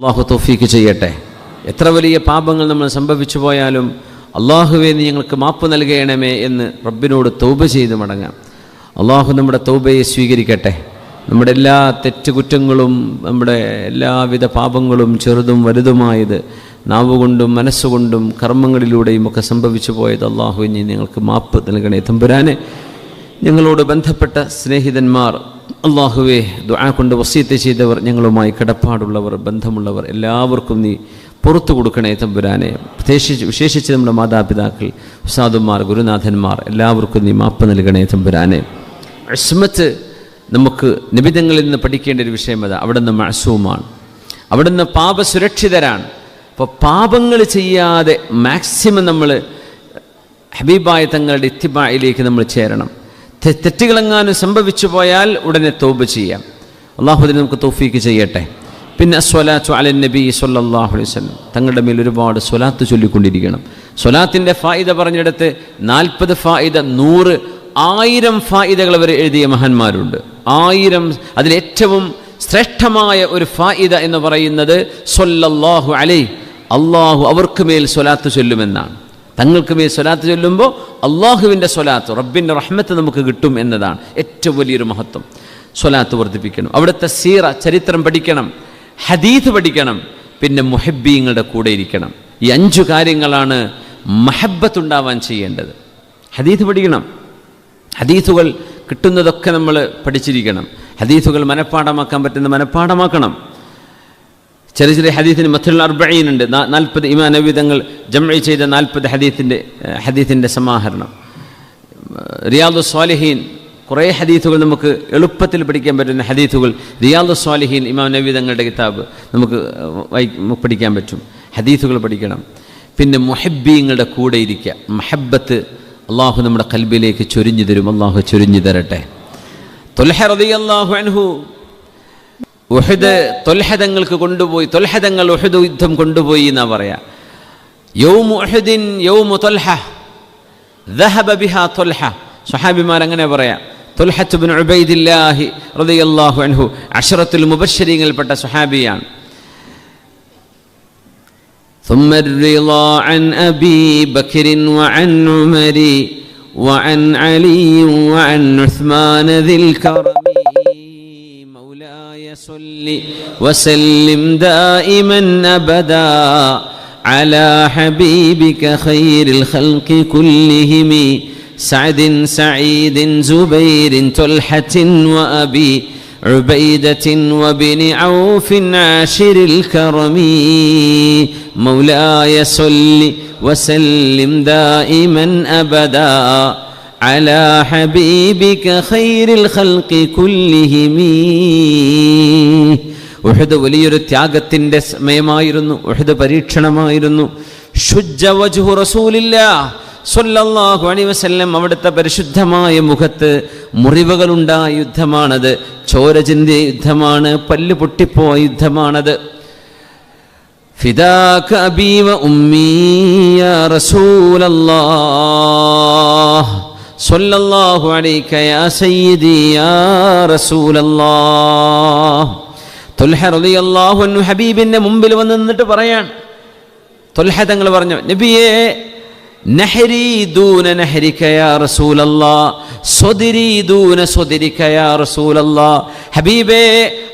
അള്ളാഹു തോഫീക്ക് ചെയ്യട്ടെ. എത്ര വലിയ പാപങ്ങൾ നമ്മൾ സംഭവിച്ചു പോയാലും അള്ളാഹുവെ നീ ഞങ്ങൾക്ക് മാപ്പ് നൽകണമേ എന്ന് റബ്ബിനോട് തൗബ ചെയ്ത് മടങ്ങാം. അള്ളാഹു നമ്മുടെ തൗബയെ സ്വീകരിക്കട്ടെ. നമ്മുടെ എല്ലാ തെറ്റുകുറ്റങ്ങളും നമ്മുടെ എല്ലാവിധ പാപങ്ങളും ചെറുതും വലുതുമായത് നാവുകൊണ്ടും മനസ്സുകൊണ്ടും കർമ്മങ്ങളിലൂടെയും ഒക്കെ സംഭവിച്ചു പോയത് അള്ളാഹു ഇനി നിങ്ങൾക്ക് മാപ്പ് നൽകണേ. തമ്പുരാനെ ഞങ്ങളോട് ബന്ധപ്പെട്ട സ്നേഹിതന്മാർ അള്ളാഹുവെ ദുആ കൊണ്ട് വസീത്ത് ചെയ്തവർ ഞങ്ങളുമായി കിടപ്പാടുള്ളവർ ബന്ധമുള്ളവർ എല്ലാവർക്കും നീ പുറത്തു കൊടുക്കണേ തമ്പുരാനെ. പ്രത്യേകിച്ച് വിശേഷിച്ച് നമ്മുടെ മാതാപിതാക്കൾ ഉസാദുമാർ ഗുരുനാഥന്മാർ എല്ലാവർക്കും നീ മാപ്പ് നൽകണേ തമ്പുരാനെ. അസ്മത്ത് നമുക്ക് നിബിധങ്ങളിൽ നിന്ന് പഠിക്കേണ്ട ഒരു വിഷയം അതാ അവിടെ നിന്ന് മഅസൂമാണ്. അവിടെ നിന്ന് പാപസുരക്ഷിതരാണ്. അപ്പോൾ പാപങ്ങൾ ചെയ്യാതെ മാക്സിമം നമ്മൾ ഹബീബായ തങ്ങളുടെ ഇത്തിബായിലേക്ക് നമ്മൾ ചേരണം. തെറ്റുകളെങ്ങാനും സംഭവിച്ചു പോയാൽ ഉടനെ തോബ് ചെയ്യാം. അള്ളാഹുദിനെ നമുക്ക് തോഫീക്ക് ചെയ്യട്ടെ. പിന്നെ സ്വലാത്തു അലൻ നബി സല്ലല്ലാഹു അലൈഹി തങ്ങളുടെ മേൽ ഒരുപാട് സ്വലാത്ത് ചൊല്ലിക്കൊണ്ടിരിക്കണം. സ്വലാത്തിന്റെ ഫായിദ പറഞ്ഞെടുത്ത് നാൽപ്പത് ഫായിദ നൂറ് ആയിരം ഫായിദകൾ വരെ എഴുതിയ മഹാന്മാരുണ്ട്. ആയിരം അതിലേറ്റവും ശ്രേഷ്ഠമായ ഒരു ഫായിദ എന്ന് പറയുന്നത് സൊല്ലല്ലാഹു അലൈ അള്ളാഹു അവർക്ക് മേൽ സ്വലാത്ത് ചൊല്ലുമെന്നാണ്. തങ്ങൾക്ക് മേ സ്വലാത്ത് ചൊല്ലുമ്പോൾ അള്ളാഹുവിന്റെ സ്വലാത്ത് റബ്ബിന്റെ റഹ്മത്ത് നമുക്ക് കിട്ടും എന്നതാണ് ഏറ്റവും വലിയൊരു മഹത്വം. സ്വലാത്ത് വർദ്ധിപ്പിക്കണം. അവിടുത്തെ സീറ ചരിത്രം പഠിക്കണം. ഹദീത്ത് പഠിക്കണം. പിന്നെ മുഹബ്ബീങ്ങളുടെ കൂടെ ഇരിക്കണം. ഈ അഞ്ചു കാര്യങ്ങളാണ് മഹബത്തുണ്ടാവാൻ ചെയ്യേണ്ടത്. ഹദീത്ത് പഠിക്കണം. ഹദീസുകൾ കിട്ടുന്നതൊക്കെ നമ്മൾ പഠിച്ചിരിക്കണം. ഹദീസുകൾ മനഃപ്പാടമാക്കാൻ പറ്റുന്ന മനഃപ്പാടമാക്കണം ചെറിയ ചെറിയ ഹദീത്തിന് മഥുൽ അർബഈൻ ഉണ്ട് നാൽപ്പത് ഇമാ നബിതങ്ങൾ ജംഇ ചെയ്ത നാൽപ്പത് ഹദീത്തിന്റെ ഹദീത്തിന്റെ സമാഹരണം. റിയാദു സ്വാലിഹീൻ കുറേ ഹദീത്തുകൾ നമുക്ക് എളുപ്പത്തിൽ പഠിക്കാൻ പറ്റുന്ന ഹദീത്തുകൾ റിയാദു സ്വാലിഹീൻ ഇമാം നവീതങ്ങളുടെ കിതാബ് നമുക്ക് പഠിക്കാൻ പറ്റും. ഹദീത്തുകൾ പഠിക്കണം. പിന്നെ മുഹബ്ബീങ്ങളുടെ കൂടെ ഇരിക്കുക മഹബത്ത് അള്ളാഹു നമ്മുടെ കൽബിലേക്ക് ചൊരിഞ്ഞു തരും. അള്ളാഹു ചൊരിഞ്ഞു തരട്ടെ. തൊൽഹ റളിയല്ലാഹു അൻഹു ഉഹദ് തൊൽഹദങ്ങൾക്ക് കൊണ്ടുപോയി തൊൽഹദങ്ങൾ ഉഹദ് യുദ്ധം കൊണ്ടുപോയി എന്നാ പറയാ യൗമു ഉഹദിൻ യൗമു തൊൽഹ ذهب بها طلحة സ്വഹാബിമാർ അങ്ങനെ പറയാം തൊൽഹത്ത് ബിൻ ഉബൈദില്ലാഹി റളിയല്ലാഹു അൻഹു അഷറത്തുൽ മുബശ്ശരീങ്ങളിൽപ്പെട്ട സ്വഹാബിയാണ് ثم الرضا عن أبي بكر وعن عمر وعن علي وعن عثمان ذي الكرم مولاي صل وسلم دائما أبدا على حبيبك خير الخلق كلهم سعد سعيد زبير طلحة وأبي عبيدة وبن عوف عاشر الكرم. مولاي صل وسلم دائما أبدا على حبيبك خير الخلق كلهم ഉഹദ് വലിയൊരു ത്യാഗത്തിൻ്റെ സമയമായിരുന്നു ഉഹദ് പരീക്ഷണമായിരുന്നു ശുദ്ധ വജുഹു റസൂലില്ലാ സ്വല്ലല്ലാഹു അലൈഹി വസല്ലം അവിടുത്തെ പരിശുദ്ധമായ മുഖത്ത് മുറിവുകളുണ്ടായ യുദ്ധമാണത് ചോര ചിന്തിയ യുദ്ധമാണ് പല്ല് പൊട്ടിപ്പോയ യുദ്ധമാണത് ഫിദാക അബീ വ ഉമ്മീ യാ റസൂലല്ലാഹ് സ്വല്ലല്ലാഹു അലൈക്കയാ യാ സയ്യിദി യാ റസൂലല്ലാഹ്. റളിയല്ലാഹു അൻഹു ഹബീബിന്റെ മുമ്പിൽ വന്ന് നിന്നിട്ട് പറയാൻ തൊൽഹ തങ്ങൾ പറഞ്ഞു നബിയേ നഹരി ദൂന സ്വദിരി ദൂന റസൂലല്ലാഹ്. ഹബീബേ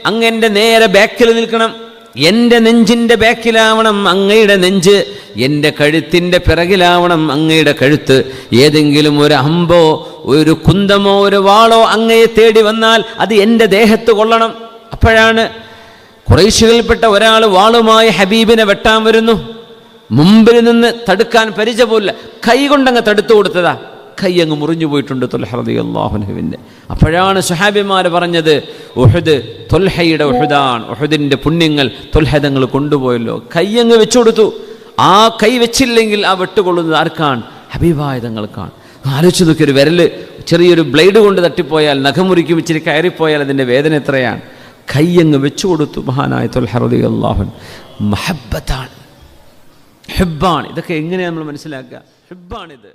അങ്ങന്റെ നേരെ ബാക്കിൽ നിൽക്കണം. എന്റെ നെഞ്ചിന്റെ ബാക്കിലാവണം അങ്ങയുടെ നെഞ്ച് എന്റെ കഴുത്തിന്റെ പിറകിലാവണം അങ്ങയുടെ കഴുത്ത്. ഏതെങ്കിലും ഒരു അമ്പോ ഒരു കുന്തമോ ഒരു വാളോ അങ്ങയെ തേടി വന്നാൽ അത് എന്റെ ദേഹത്ത് കൊള്ളണം. അപ്പോഴാണ് കുറേശ്ശികളിൽപ്പെട്ട ഒരാൾ വാളുമായി ഹബീബിനെ വെട്ടാൻ വരുന്നു. മുമ്പിൽ നിന്ന് തടുക്കാൻ പരിചയമില്ല കൈകൊണ്ടങ്ങ് തടുത്തു കൊടുത്തതാ. കൈ അങ്ങ് മുറിഞ്ഞു പോയിട്ടുണ്ട് തൊൽഹറതി അള്ളാഹുനുവിന്റെ അപ്പോഴാണ് സുഹാബിമാർ പറഞ്ഞത് ഒഹുദ് തൊൽഹയുടെ ഒഹുദാണ് ഒഹുദിന്റെ പുണ്യങ്ങൾ തൊൽഹദങ്ങൾ കൊണ്ടുപോയല്ലോ. കൈ അങ്ങ് വെച്ചു കൊടുത്തു ആ കൈ വെച്ചില്ലെങ്കിൽ ആ വെട്ടുകൊള്ളുന്നത് ആർക്കാണ്? അഭിവാഹിതങ്ങൾക്കാണ് തങ്ങൾക്കാണ്. ആലോചിച്ച് നോക്കി ഒരു വിരൽ ചെറിയൊരു ബ്ലേഡ് കൊണ്ട് തട്ടിപ്പോയാൽ നഖമുറിക്കും ഇച്ചിരി കയറിപ്പോയാൽ അതിന്റെ വേദന എത്രയാണ്? കൈ അങ്ങ് വെച്ചു കൊടുത്തു മഹാനായ തൊൽഹറതി അള്ളാഹുൻ മഹബത്താണ് ഹെബ്ബാണ്. ഇതൊക്കെ എങ്ങനെയാണ് നമ്മൾ മനസ്സിലാക്കുക? ഹെബ്ബാണിത്.